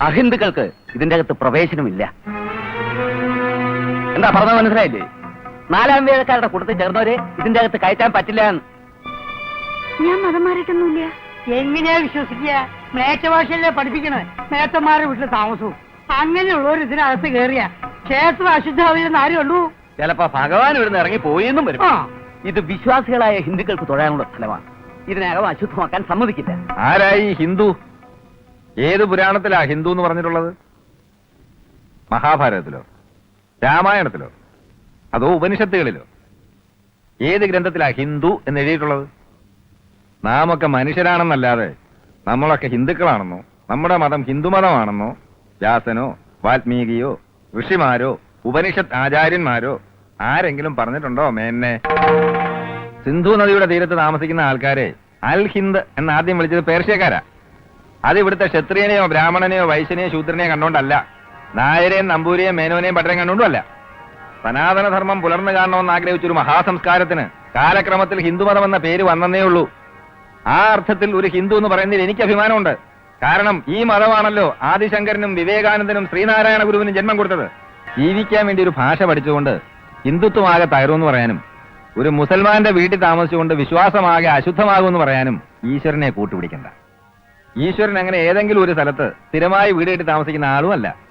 അഹിന്ദുക്കൾക്ക് ഇതിന്റെ അകത്ത് പ്രവേശനമില്ല. എന്താ പറഞ്ഞത് മനസ്സിലായില്ലേ? നാലാം വേദക്കാരുടെ കൂട്ടത്തിൽ ചേർന്നവരെ ഇതിന്റെ അകത്ത് കയറ്റാൻ പറ്റില്ല എന്ന്. ഞാൻ മതം മാറിയിട്ടൊന്നുമില്ല. എങ്ങനെയാ വിശ്വസിക്കുക? മേച്ചഭാഷയല്ലേ പഠിപ്പിക്കണേ മേത്തന്മാരുടെ വീട്ടിൽ താമസവും. അങ്ങനെയുള്ളവർ ഇതിനകത്ത് കയറിയ ക്ഷേത്ര അശുദ്ധാവില്ലെന്ന് ആരും ഉള്ളൂ ചിലപ്പോ ഭഗവാൻ ഇവിടുന്ന് ഇറങ്ങി പോയെന്നും വരും. ആ. ഇത് വിശ്വാസികളായ ഹിന്ദുക്കൾക്ക് തൊഴാനുള്ള സ്ഥലമാണ്. ഇതിനകം അശുദ്ധമാക്കാൻ സമ്മതിക്കില്ല. ആരായി ഹിന്ദു? ഏത് പുരാണത്തിലാ ഹിന്ദു എന്ന് പറഞ്ഞിട്ടുള്ളത്? മഹാഭാരതത്തിലോ? രാമായണത്തിലോ? അതോ ഉപനിഷത്തുകളിലോ? ഏത് ഗ്രന്ഥത്തിലാ ഹിന്ദു എന്ന് എഴുതിയിട്ടുള്ളത്? നാമൊക്കെ മനുഷ്യരാണെന്നല്ലാതെ നമ്മളൊക്കെ ഹിന്ദുക്കളാണെന്നോ? നമ്മുടെ മതം ഹിന്ദുമതമാണെന്നോ? വ്യാസനോ വാൽമീകിയോ ഋഷിമാരോ ഉപനിഷത്ത് ആചാര്യന്മാരോ ആരെങ്കിലും പറഞ്ഞിട്ടുണ്ടോ മേന്നെ? സിന്ധു നദിയുടെ തീരത്ത് താമസിക്കുന്ന ആൾക്കാരെ അൽ ഹിന്ദ് എന്ന് ആദ്യം വിളിച്ചത് പേർഷ്യക്കാരാ. അത് ഇവിടുത്തെ ക്ഷത്രിയനെയോ ബ്രാഹ്മണനെയോ വൈശ്യനെയോ ശൂദ്രനെയോ കണ്ടോണ്ടല്ല. നായരെയും നമ്പൂരിയെയും മേനോനെയും പട്ടരെയും കണ്ടോണ്ടല്ല സനാതനധർമ്മം പുലർന്നു കാണണമെന്ന് ആഗ്രഹിച്ചൊരു മഹാസംസ്കാരത്തിന് കാലക്രമത്തിൽ ഹിന്ദുമതം എന്ന പേര് വന്നേ ഉള്ളൂ. ആ അർത്ഥത്തിൽ ഒരു ഹിന്ദു എന്ന് പറയുന്നതിൽ എനിക്ക് അഭിമാനമുണ്ട്. കാരണം ഈ മതമാണല്ലോ ആദിശങ്കരനും വിവേകാനന്ദനും ശ്രീനാരായണ ഗുരുവിനും ജന്മം കൊടുത്തത്. ജീവിക്കാൻ വേണ്ടി ഒരു ഭാഷ പഠിച്ചുകൊണ്ട് ഹിന്ദുത്വമാകെ തകരുമെന്ന് പറയാനും ഒരു മുസൽമാന്റെ വീട്ടിൽ താമസിച്ചുകൊണ്ട് വിശ്വാസമാകെ അശുദ്ധമാകുമെന്ന് പറയാനും ഈശ്വരനെ കൂട്ടുപിടിക്കണ്ട. ഈശ്വരൻ അങ്ങനെ ഏതെങ്കിലും ഒരു സ്ഥലത്ത് സ്ഥിരമായി വീട് കെട്ടി താമസിക്കുന്ന ആളുമല്ല